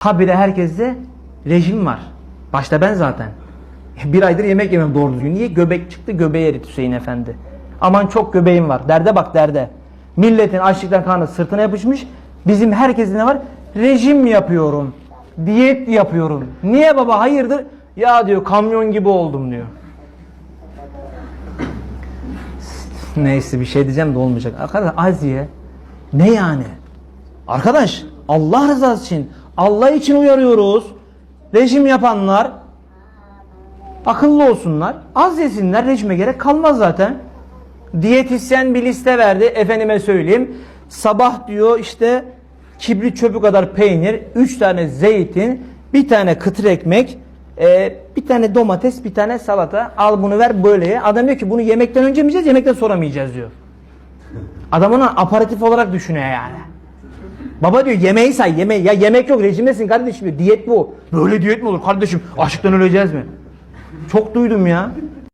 Habire herkeste rejim var. Başta ben zaten. Bir aydır yemek yemem doğru düzgün. Niye? Göbek çıktı göbeği erit Hüseyin Efendi. Aman çok göbeğim var. Derde bak derde. Milletin açlıktan karnı sırtına yapışmış. Bizim herkesin ne var? Rejim yapıyorum. Diyet yapıyorum. Niye baba hayırdır? Ya diyor kamyon gibi oldum diyor. Neyse bir şey diyeceğim de olmayacak. Arkadaş Aziye ne yani? Arkadaş Allah rızası için Allah için uyarıyoruz. Rejim yapanlar akıllı olsunlar. Az yesinler rejime gerek kalmaz zaten. Diyetisyen bir liste verdi. Efendime söyleyeyim. Sabah diyor işte kibrit çöpü kadar peynir, 3 tane zeytin, bir tane kıtır ekmek, e, bir tane domates, bir tane salata. Al bunu ver böyle. Adam diyor ki bunu yemekten önce mi yiyeceğiz, yemekten sonra mı yiyeceğiz diyor. Adam onu aparatif olarak düşünüyor yani. Baba diyor yemeği say yemeği. Ya yemek yok rejimdesin kardeşim diyor. Diyet bu. Böyle diyet mi olur kardeşim? Açlıktan öleceğiz mi? Çok duydum ya.